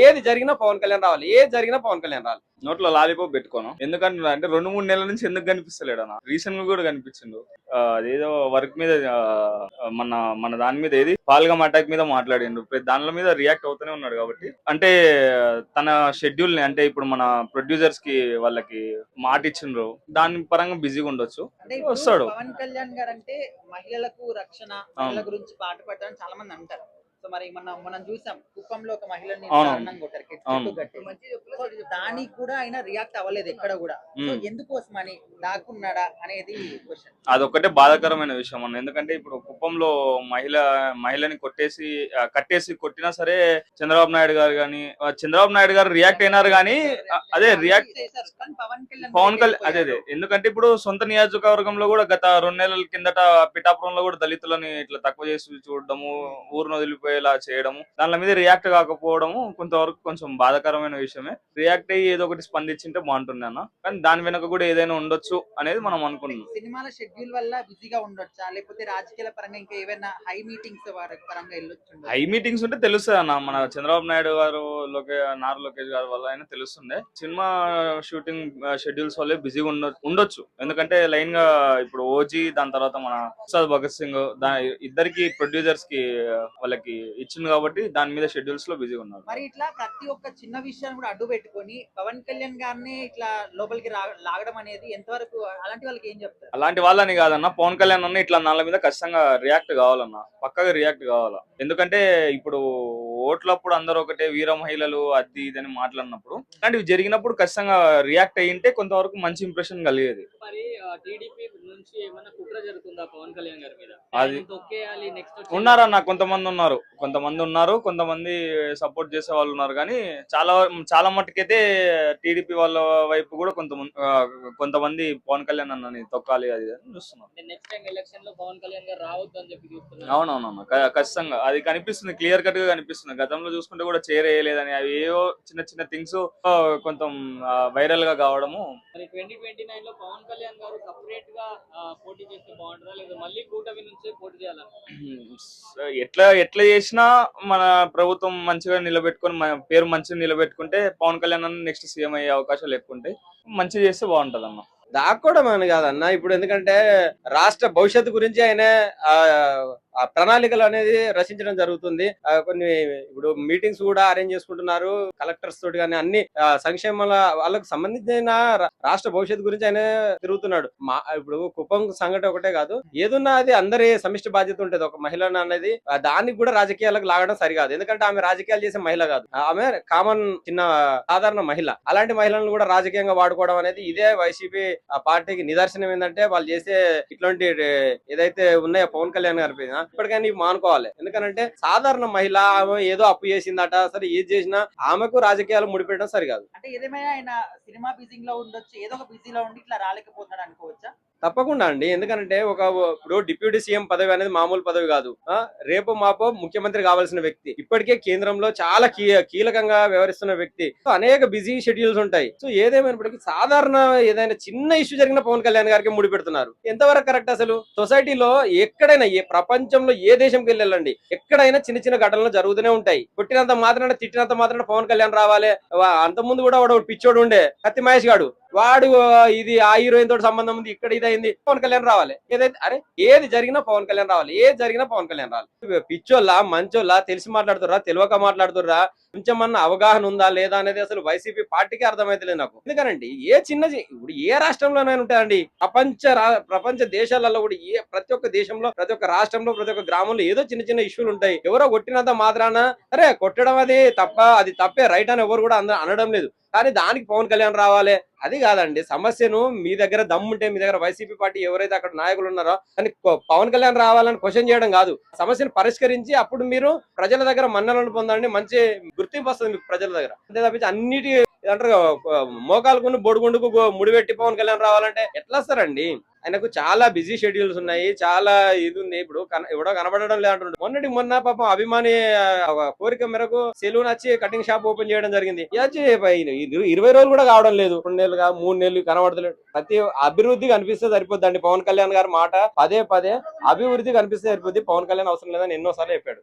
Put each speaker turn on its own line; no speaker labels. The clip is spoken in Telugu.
ఏది జరిగినా పవన్ కళ్యాణ్ రావాలి. ఏది జరిగినా పవన్ కళ్యాణ్ రావాలి.
నోట్లో లాలీపాప్ పెట్టుకోను. ఎందుకంటే అంటే రెండు మూడు నెలల నుంచి ఎందుకు కనిపిస్తలేడు అన్న? రీసెంట్గా కూడా కనిపించిండు. అదేదో వర్క్ మీద మన మన దాని మీద ఏది? పాల్గం అటాక్ మీద మాట్లాడిండు. దానిల మీద రియాక్ట్ అవుతూనే ఉన్నాడు కాబట్టి. అంటే తన షెడ్యూల్ని అంటే ఇప్పుడు మన ప్రొడ్యూసర్స్కి వాళ్ళకి మాట ఇచ్చిండ్రు. దాని పరంగా బిజీగా ఉండొచ్చు. వస్తాడు.
పవన్ కళ్యాణ్ గారు అంటే మహిళలకు రక్షణ గురించి పాట పాడతారని చాలా మంది అంటారు. సో మరి మనం మనం చూసాం కుప్పంలో ఒక మహిళని. దారుణంగా కొట్టారు కట్టి. దానికి కూడా ఆయన రియాక్ట్ అవ్వలేదు ఎక్కడ కూడా. సో. ఎందుకోసం అని దాక్కున్నాడా అనేది క్వశ్చన్
అదొక్కటే బాధాకరమైన విషయం అన్న. ఎందుకంటే ఇప్పుడు కుప్పంలో మహిళ మహిళని కొట్టేసి కట్టేసి కొట్టినా సరే చంద్రబాబు నాయుడు గారు కానీ చంద్రబాబు నాయుడు గారు రియాక్ట్ అయినారు కానీ అదే రియాక్ట్
చేశారు కానీ పవన్ కళ్యాణ్
పవన్ కళ్యాణ్
మీద
అదే అదే. ఎందుకంటే ఇప్పుడు సొంత నియోజకవర్గంలో కూడా గత రెండు నెలల కిందట పిఠాపురంలో కూడా దళితులని ఇట్లా తక్కువ చేసి చూడడము ఊరును వదిలిపోయేలా చేయడము దాని మీద రియాక్ట్ కాకపోవడము కొంతవరకు కొంచెం బాధాకరమైన విషయమే. రియాక్ట్ అయ్యి ఏదో ఒకటి స్పందించింటే బాగుంటుంది అన్న. కానీ దాని వెనక కూడా ఏదైనా ఉండొచ్చు అనేది మనం అనుకుంటున్నాం.
సినిమాల షెడ్యూల్ వల్ల బిజీగా ఉండొచ్చా? లేకపోతే రాజకీయాల పరంగా ఇంకా ఏమైనా హై మీటింగ్స్ పరంగా వెళ్ళొచ్చు
హై మీటింగ్స్ ఉంటే తెలుస్తుంది అన్న. మన చంద్రబాబు నాయుడు గారు లోకే నారా లోకేష్ గారి వల్ల అయినా తెలుస్తుండే. సినిమా షూటింగ్ షెడ్యూల్స్ వల్లే బిజీగా ఉండ ఉండొచ్చు. ఎందుకంటే లైన్గా ఇప్పుడు ఓజీ దాని తర్వాత మన ఉస్తాద్ భగత్ సింగ్ ఇద్దరికి ప్రొడ్యూసర్స్కి వాళ్ళకి ఇచ్చింది కాబట్టి దాని మీద షెడ్యూల్స్లో బిజీగా ఉన్నారు.
మరి ఇట్లా ప్రతి ఒక్క చిన్న విషయాన్ని కూడా అడ్డు పెట్టుకొని పవన్ కళ్యాణ్ గారిని ఇట్లా లోపలికి లాగడం అనేది ఎంతవరకు అలాంటి వాళ్ళకి ఏం చెప్తారు?
అలాంటి వాళ్ళని కాదన్న పవన్ కళ్యాణ్ అన్న ఇట్లా నాళ్ళ మీద ఖచ్చితంగా రియాక్ట్ కావాలన్న పక్కగా రియాక్ట్ కావాలా? ఎందుకంటే ఇప్పుడు ఓట్లప్పుడు అందరూ ఒకటే వీర మహిళలు అది ఇది అని మాట్లాడినప్పుడు అలాంటివి జరిగినప్పుడు ఖచ్చితంగా రియాక్ట్ అయ్యింటే కొంతవరకు మంచి ఇంప్రెషన్ కలిగేది.
మరి టీడీపీ నుంచి ఏమైనా కుట్ర జరుగుతుందా పవన్ కళ్యాణ్ గారి మీద?
అది-
ఆయన తొక్కేయాలి నెక్స్ట్
ఉన్నారన్న కొంతమంది ఉన్నారు. కొంతమంది ఉన్నారు కొంతమంది సపోర్ట్ చేసే వాళ్ళు ఉన్నారు. కానీ చాలా చాలా మట్టుకైతే టీడీపీ వాళ్ళ వైపు కూడా కొంతమంది కొంతమంది పవన్ కళ్యాణ్ అన్నని తొక్కాలి అది అని చూస్తున్నారు.
నెక్స్ట్ టైం ఎలక్షన్లో పవన్ కళ్యాణ్ గారు రావద్దు అని చెప్పి చూస్తున్నారు
అవునవునవును. ఖచ్చితంగా. అది కనిపిస్తుంది క్లియర్ కట్గా కనిపిస్తుంది. గతంలో చూసుకుంటే కూడా చేరేయలేదని అవి ఏవో చిన్న చిన్న థింగ్స్ కొంచెం వైరల్గా కావడము.
ట్వంటీ ట్వంటీ నైన్లో పవన్ కళ్యాణ్ గారు సపరేట్గా పోటీ చేస్తే బాగుంటుందా? లేదా మళ్ళీ కూటమి నుంచే పోటీ చేయాలా?
ఎట్లా ఎట్లా చేసినా మన ప్రభుత్వం మంచిగా నిలబెట్టుకొని మన పేరు మంచిగా నిలబెట్టుకుంటే పవన్ కళ్యాణ్ అన్న నెక్స్ట్ సీఎం అయ్యే అవకాశాలు ఎక్కువ ఉంటాయి. మంచిగా చేస్తే బాగుంటది అన్న
దాక్కోవడం అని కాదన్న. ఇప్పుడు ఎందుకంటే రాష్ట్ర భవిష్యత్తు గురించి ఆయన ప్రణాళికలు అనేది రచించడం జరుగుతుంది. కొన్ని ఇప్పుడు మీటింగ్స్ కూడా అరేంజ్ చేసుకుంటున్నారు. కలెక్టర్స్ తోటి కానీ అన్ని సంక్షేమాల వాళ్ళకు సంబంధించిన రాష్ట్ర భవిష్యత్తు గురించి ఆయన తిరుగుతున్నాడు. మా ఇప్పుడు కుప్పం సంఘటన ఒకటే కాదు. ఏదున్నా అది అందరి సమిష్టి బాధ్యత ఉంటుంది. ఒక మహిళ అనేది దానికి కూడా రాజకీయాలకు లాగడం సరికాదు ఎందుకంటే ఆమె రాజకీయాలు చేసే మహిళ కాదు. ఆమె కామన్ చిన్న సాధారణ మహిళ. అలాంటి మహిళలను కూడా రాజకీయంగా వాడుకోవడం అనేది ఇదే వైసీపీ పార్టీకి నిదర్శనం ఏంటంటే వాళ్ళు చేసే ఇట్లాంటి ఏదైతే ఉన్నాయో పవన్ కళ్యాణ్ గారి ఇప్పటికైనా ఇవి మానుకోవాలి. ఎందుకంటే సాధారణ మహిళ ఆమె ఏదో అప్పు చేసిందట సరే ఏది చేసినా ఆమెకు రాజకీయాలు ముడిపెట్టడం సరికాదు.
అంటే ఏదేమైనా ఆయన సినిమా బిజీలో లో ఉండొచ్చు ఏదో ఒక బిజీలో ఉండి ఇట్లా రాలేకపోతున్నాడు అనుకోవచ్చా?
తప్పకుండా అండి. ఎందుకంటే ఒక ఇప్పుడు డిప్యూటీ సీఎం పదవి అనేది మామూలు పదవి కాదు. రేపు మాపో ముఖ్యమంత్రి కావాల్సిన వ్యక్తి. ఇప్పటికే కేంద్రంలో చాలా కీ- కీలకంగా వ్యవహరిస్తున్న వ్యక్తి. అనేక బిజీ షెడ్యూల్స్ ఉంటాయి. సో ఏదేమైనప్పటికీ సాధారణ ఏదైనా చిన్న ఇష్యూ జరిగిన పవన్ కళ్యాణ్ గారికి ముడి పెడుతున్నారు. ఎంతవరకు కరెక్ట్ అసలు? సొసైటీలో ఎక్కడైనా ఏ ప్రపంచంలో ఏ దేశంకి వెళ్ళండి ఎక్కడైనా చిన్న చిన్న ఘటనలు జరుగుతూనే ఉంటాయి. పుట్టినంత మాత్రాన తిట్టినంత మాత్రాన పవన్ కళ్యాణ్ రావాలి. వా- అంతకుముందు కూడా వాడు పిచ్చోడు ఉండే. కత్తి మహేష్ గాడు. వాడు ఇది ఆ హీరోయిన్ తోటి సంబంధం ఉంది ఇక్కడ ఇది అయింది పవన్ కళ్యాణ్ రావాలి. ఏదైతే అరే ఏది జరిగినా పవన్ కళ్యాణ్ రావాలి ఏది జరిగినా పవన్ కళ్యాణ్ రావాలి. పిచ్చోళ్ళ మంచోళ్ళ తెలిసి మాట్లాడుతుర్రా తెలియక మాట్లాడుతుర్రా కొంచెం అన్న అవగాహన ఉందా లేదా అనేది అసలు వైసీపీ పార్టీకి అర్థమైతలేదు నాకు. ఎందుకనండి ఏ చిన్న ఇప్పుడు ఏ రాష్ట్రంలోనైనా ఉంటాయండి ప్రపంచ రా- ప్రపంచ దేశాలలో కూడా ఏ ప్రతి ఒక్క దేశంలో ప్రతి ఒక్క రాష్ట్రంలో ప్రతి ఒక్క గ్రామంలో ఏదో చిన్న చిన్న ఇష్యూలు ఉంటాయి. ఎవరో కొట్టినంత మాత్రాన అరే కొట్టడం అది తప్ప అది తప్పే రైట్ అని ఎవరు కూడా అనడం లేదు. కానీ దానికి పవన్ కళ్యాణ్ రావాలి. అది కాదండి సమస్యను మీ దగ్గర దమ్ముంటే మీ దగ్గర వైసీపీ పార్టీ ఎవరైతే అక్కడ నాయకులు ఉన్నారో కానీ పవన్ కళ్యాణ్ రావాలని క్వశ్చన్ చేయడం కాదు. సమస్యను పరిష్కరించి అప్పుడు మీరు ప్రజల దగ్గర మన్నలను పొందండి మంచి గుర్తింపు వస్తుంది మీకు ప్రజల దగ్గర. అంతే తప్పించి అన్నిటి అంటారు కదా, బొడుగుండుకు గో- ముడిపెట్టి పవన్ కళ్యాణ్ రావాలంటే ఎట్లా వస్తారండి? ఆయనకు చాలా బిజీ షెడ్యూల్స్ ఉన్నాయి చాలా ఇది ఉంది. ఇప్పుడు ఎవడో కనబడడం లేదంటుండే మొన్నటి మొన్న పాపం అభిమాని ఒక కోరిక మేరకు సెలూన్ వచ్చి కటింగ్ షాప్ ఓపెన్ చేయడం జరిగింది. ఇది వచ్చి ఇరవై రోజులు కూడా కావడం లేదు. రెండు నెలలుగా మూడు నెలలు కనబడతలేదు ప్రతి అభివృద్ధి కనిపిస్తే సరిపోద్దండి. పవన్ కళ్యాణ్ గారి మాట పదే పదే అభివృద్ధి కనిపిస్తే సరిపోద్ది. పవన్ కళ్యాణ్ అవసరం లేదని ఎన్నోసార్లు చెప్పాడు.